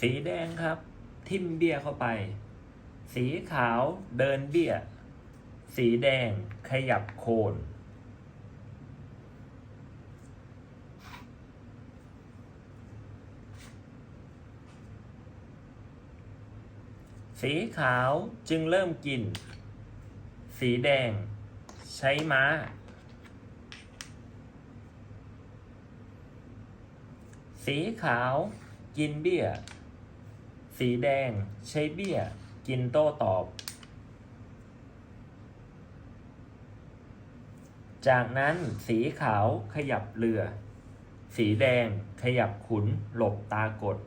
สีแดงครับ ทิมเบี้ยเข้าไป สีขาวเดินเบี้ย สีแดงขยับโคนสีขาวจึงเริ่มกิน สีแดงใช้ม้า สีขาวกินเบี้ย สีแดง ใช้เบี้ย กินโต้ตอบ จากนั้นสีขาวขยับเรือ สีแดงขยับขุนหลบตากด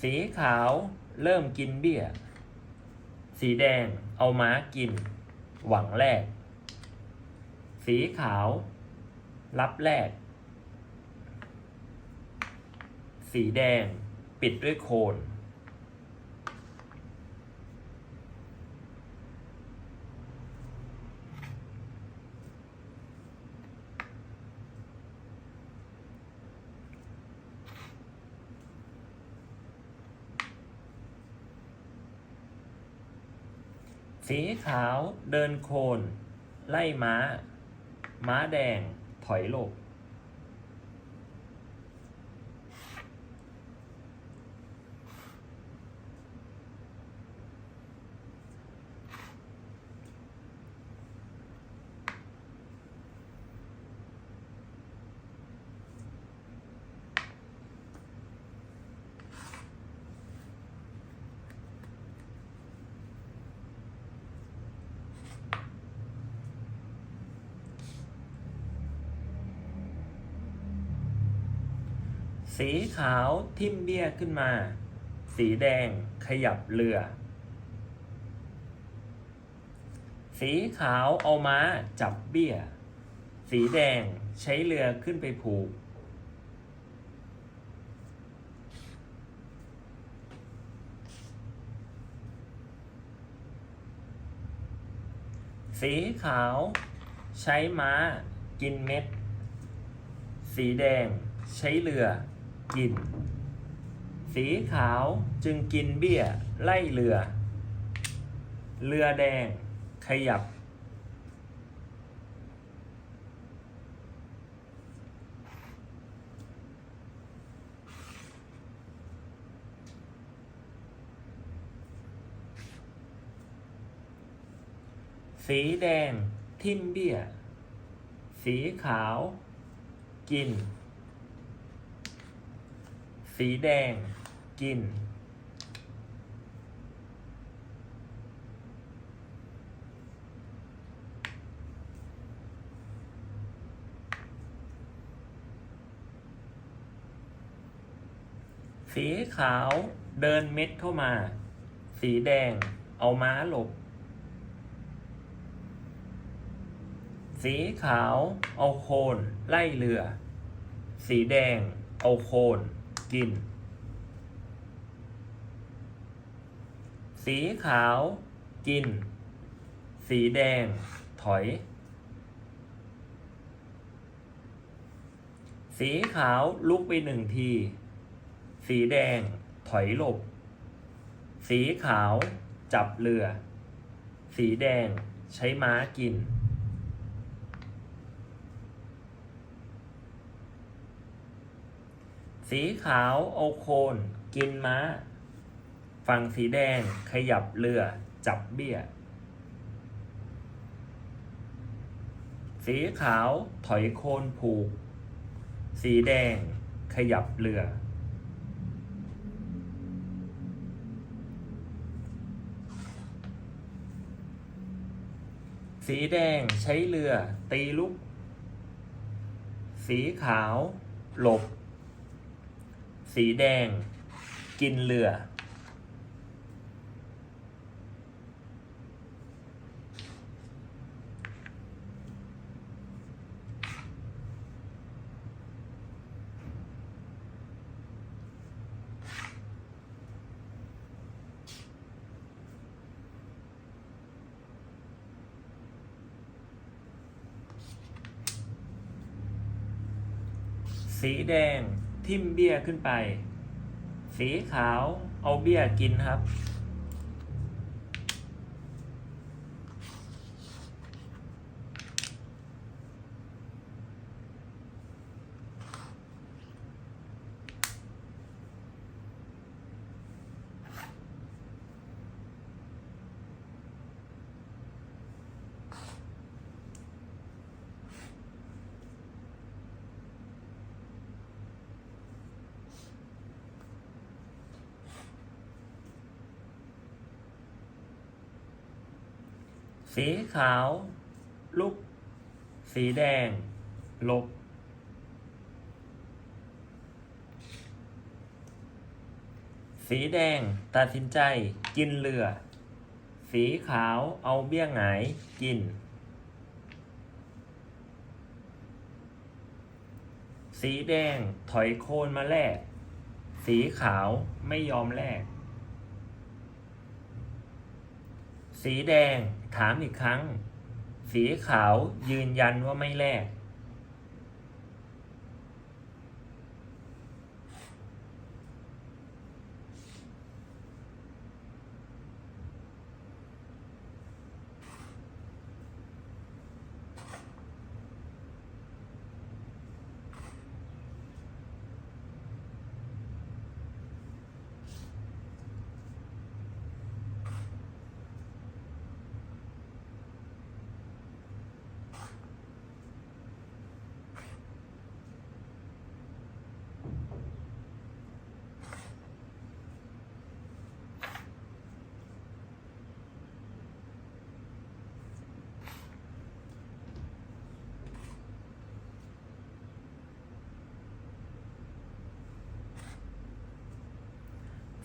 สีขาวเริ่มกินเบี้ย สีแดงเอาม้ากิน หวังแรก สีขาว รับแรก สีแดง ปิดด้วยโคน สีขาวเดินโคน ไล่ม้า ม้าแดงถอยหลบ สีขาวทิ่มเบี้ยขึ้นมา สีแดงขยับเรือ สีขาวเอาม้าจับเบี้ย สีแดงใช้เรือขึ้นไปผูก สีขาวใช้ม้ากินเม็ด สีแดงใช้เรือ กิน สีขาวจึงกินเบี้ยไล่เรือ เรือแดงขยับ สีแดงทิ่มเบี้ย สีขาว กิน สีแดง กิน สีขาวเดินเม็ดเข้ามา สีแดงเอาม้าหลบ สีขาวเอาโคนไล่เรือ สีแดงเอาโคน กิน สีขาว กิน สีแดง ถอย สีขาวลุกไปหนึ่งที สีแดง ถอยหลบ สีขาว จับเรือ สีแดง ใช้ม้ากิน สีขาวเอาโคน กินม้า ฝั่งสีแดงขยับเรือ จับเบี้ย สีขาวถอยโคนผูก สีแดงขยับเรือ สีแดงใช้เรือตีลุก สีขาวหลบ สีแดง กินเรือ สีแดง ทิ่มเบี้ยขึ้นไป สีขาวเอาเบี้ยกินครับ สีขาว ลุก สีแดง ลบ สีแดงตัดสินใจกินเรือ สีขาวเอาเบี้ยงหายกิน สีแดงถอยโคนมาแลกสีขาวไม่ยอมแลก สีแดงถามอีกครั้ง สีขาวยืนยันว่าไม่แลก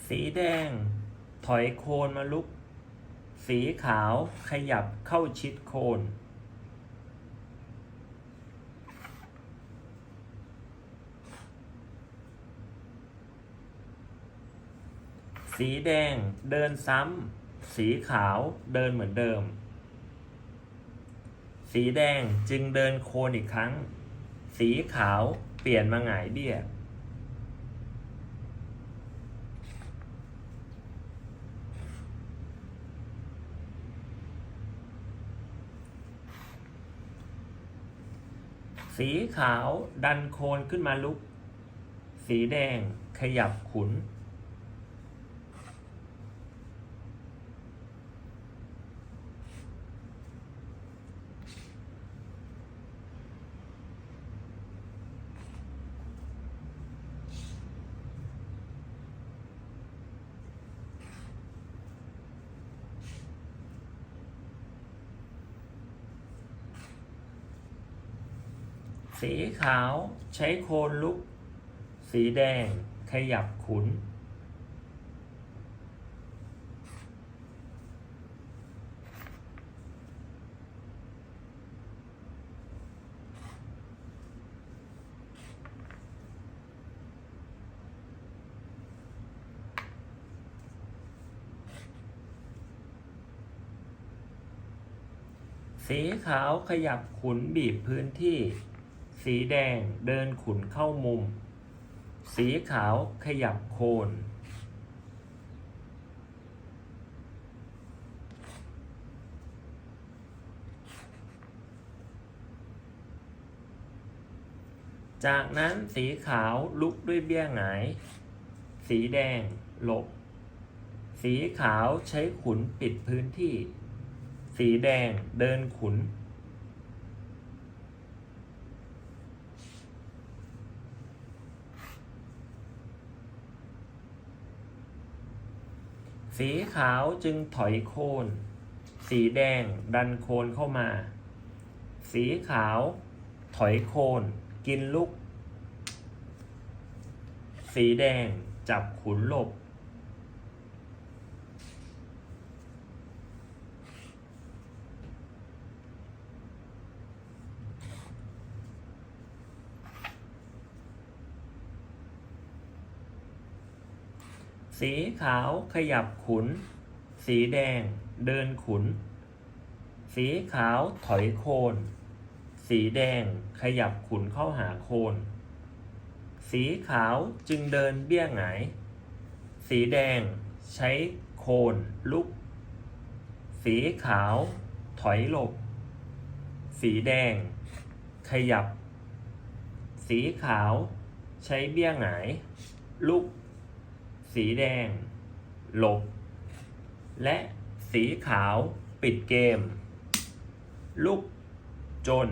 สีแดง ถอยโคนมาลุก สีขาวขยับเข้าชิดโคน สีแดงเดินซ้ำ สีขาวเดินเหมือนเดิม สีแดงจึงเดินโคนอีกครั้ง สีขาวเปลี่ยนมาหงายเบี้ย สีขาวดันโคนขึ้นมาลุก สีแดงขยับขุน สีขาวใช้โคนลุก สีแดงขยับขุน สีขาวขยับขุนบีบพื้นที่ สีแดงเดินขุนเข้ามุม สีขาวขยับโคน จากนั้นสีขาวลุกด้วยเบี้ยหงาย สีแดงหลบ สีขาวใช้ขุนปิดพื้นที่ สีแดงเดินขุน สีขาวจึงถอยโคน สีแดงดันโคนเข้ามา สีขาวถอยโคน กินลูก สีแดงจับขุนหลบ สีขาวขยับขุน สีแดงเดินขุน สีขาวถอยโคน สีแดงขยับขุนเข้าหาโคน สีขาวจึงเดินเบี้ยหงาย สีแดงใช้โคนลุก สีขาวถอยหลบ สีแดงขยับ สีขาวใช้เบี้ยหงาย ลุก สีแดง หลบ และสีขาวปิดเกม ลุกจน